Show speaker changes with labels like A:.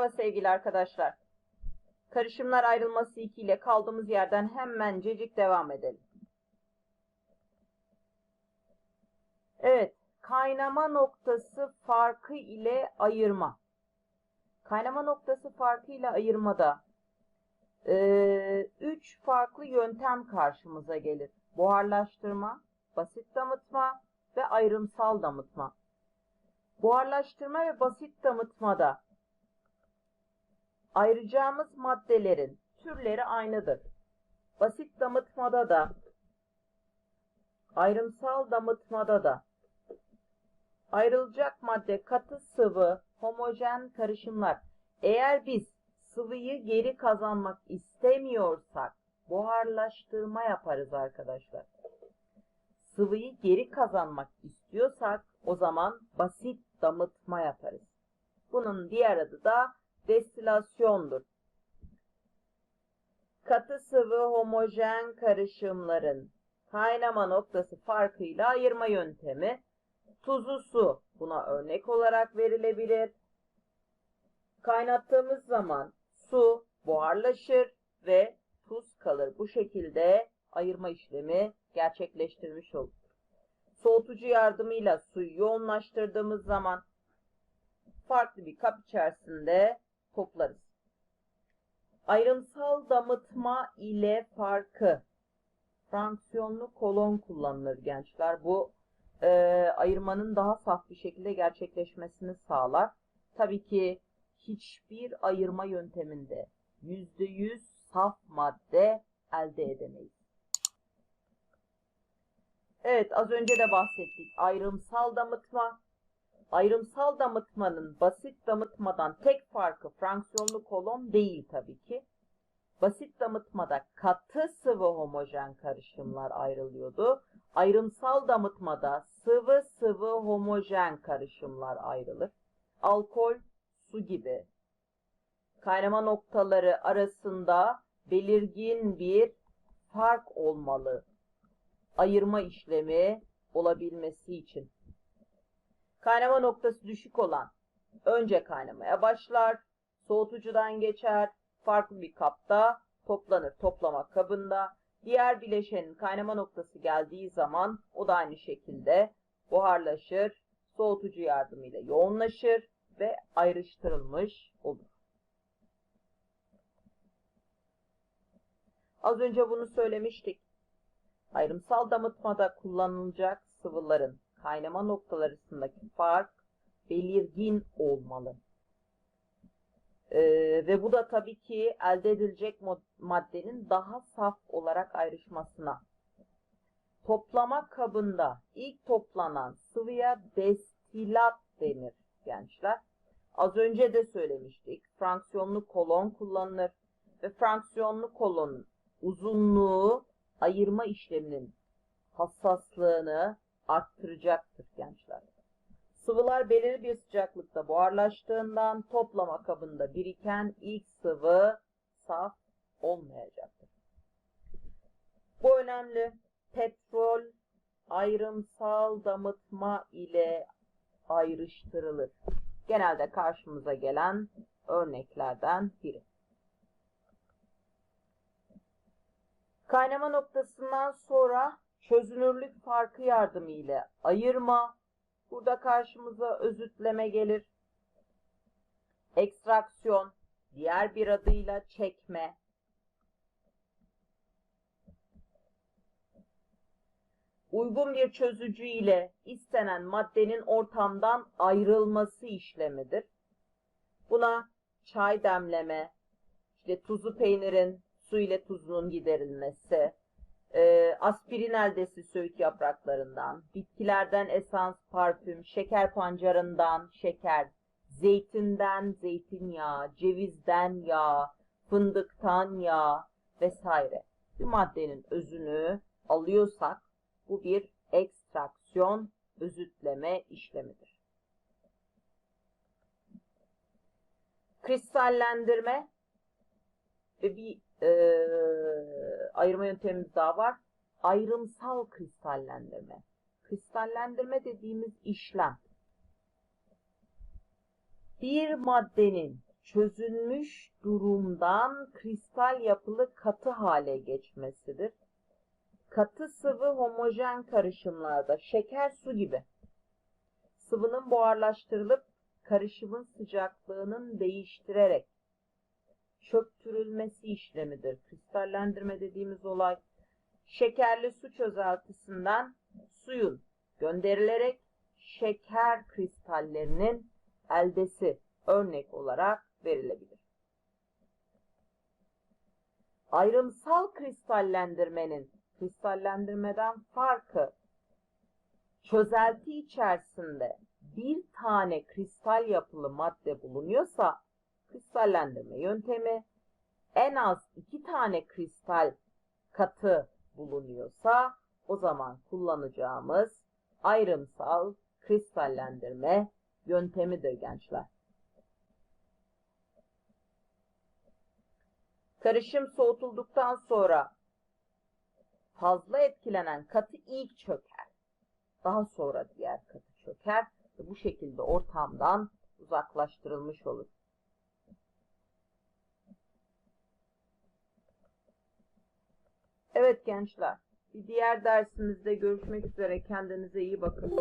A: Merhaba sevgili arkadaşlar. Karışımlar ayrılması 2 ile kaldığımız yerden hemencecik devam edelim. Evet, kaynama noktası farkı ile ayırma. Kaynama noktası farkı ile ayırmada 3 farklı yöntem karşımıza gelir. Buharlaştırma, basit damıtma ve ayrımsal damıtma. Buharlaştırma ve basit damıtmada ayıracağımız maddelerin türleri aynıdır. Basit damıtmada da ayrımsal damıtmada da ayrılacak madde katı sıvı homojen karışımlar. Eğer biz sıvıyı geri kazanmak istemiyorsak buharlaştırma yaparız arkadaşlar. Sıvıyı geri kazanmak istiyorsak o zaman basit damıtma yaparız. Bunun diğer adı da destilasyondur. Katı sıvı homojen karışımların kaynama noktası farkıyla ayırma yöntemi tuzlu su buna örnek olarak verilebilir. Kaynattığımız zaman su buharlaşır ve tuz kalır. Bu şekilde ayırma işlemi gerçekleştirmiş olur. Soğutucu yardımıyla suyu yoğunlaştırdığımız zaman farklı bir kap içerisinde toplarız. Ayrımsal damıtma ile farkı fraksiyonlu kolon kullanılır gençler. Bu e, ayırmanın daha saf bir şekilde gerçekleşmesini sağlar. Tabii ki hiçbir ayırma yönteminde %100 saf madde elde edemeyiz. Evet az önce de bahsettik. Ayrımsal damıtma. Ayrımsal damıtmanın basit damıtmadan tek farkı fraksiyonlu kolon değil tabii ki. Basit damıtmada katı sıvı homojen karışımlar ayrılıyordu. Ayrımsal damıtmada sıvı sıvı homojen karışımlar ayrılır. Alkol, su gibi. Kaynama noktaları arasında belirgin bir fark olmalı. Ayırma işlemi olabilmesi için. Kaynama noktası düşük olan önce kaynamaya başlar, soğutucudan geçer, farklı bir kapta toplanır toplama kabında. Diğer bileşenin kaynama noktası geldiği zaman o da aynı şekilde buharlaşır, soğutucu yardımıyla yoğunlaşır ve ayrıştırılmış olur. Az önce bunu söylemiştik. Ayrımsal damıtmada kullanılacak sıvıların kaynama noktaları arasındaki fark belirgin olmalı. Ee, ve bu da tabii ki elde edilecek maddenin daha saf olarak ayrışmasına. Toplama kabında ilk toplanan sıvıya destilat denir gençler. Az önce de söylemiştik. Fraksiyonlu kolon kullanılır ve fraksiyonlu kolonun uzunluğu ayırma işleminin hassaslığını arttıracaktır gençler. Sıvılar belirli bir sıcaklıkta buharlaştığından toplama kabında biriken ilk sıvı saf olmayacaktır. Bu önemli. Petrol ayrımsal damıtma ile ayrıştırılır. Genelde karşımıza gelen örneklerden biri. Kaynama noktasından sonra çözünürlük farkı yardımıyla ayırma, burada karşımıza özütleme gelir. Ekstraksiyon, diğer bir adıyla çekme. Uygun bir çözücü ile istenen maddenin ortamdan ayrılması işlemidir. Buna çay demleme, işte tuzlu peynirin su ile tuzunun giderilmesi, e, aspirin eldesi söğüt yapraklarından, bitkilerden esans, parfüm, şeker pancarından şeker, zeytinden zeytinyağı, cevizden yağ, fındıktan yağ vesaire. Bir maddenin özünü alıyorsak bu bir ekstraksiyon, özütleme işlemidir. Kristallendirme ve bir e, ayırma yöntemimiz daha var. Ayrımsal kristallendirme. Kristallendirme dediğimiz işlem bir maddenin çözülmüş durumdan kristal yapılı katı hale geçmesidir. Katı sıvı homojen karışımlarda şeker su gibi sıvının buharlaştırılıp karışımın sıcaklığının değiştirerek çöktürülmesi işlemidir. Kristallendirme dediğimiz olay şekerli su çözeltisinden suyun gönderilerek şeker kristallerinin eldesi örnek olarak verilebilir. Ayrımsal kristallendirmenin kristallendirmeden farkı çözelti içerisinde bir tane kristal yapılı madde bulunuyorsa kristallendirme yöntemi en az iki tane kristal katı bulunuyorsa o zaman kullanacağımız ayrımsal kristallendirme yöntemidir gençler. Karışım soğutulduktan sonra fazla etkilenen katı ilk çöker. Daha sonra diğer katı çöker ve bu şekilde ortamdan uzaklaştırılmış olur. Evet gençler, bir diğer dersimizde görüşmek üzere. Kendinize iyi bakın.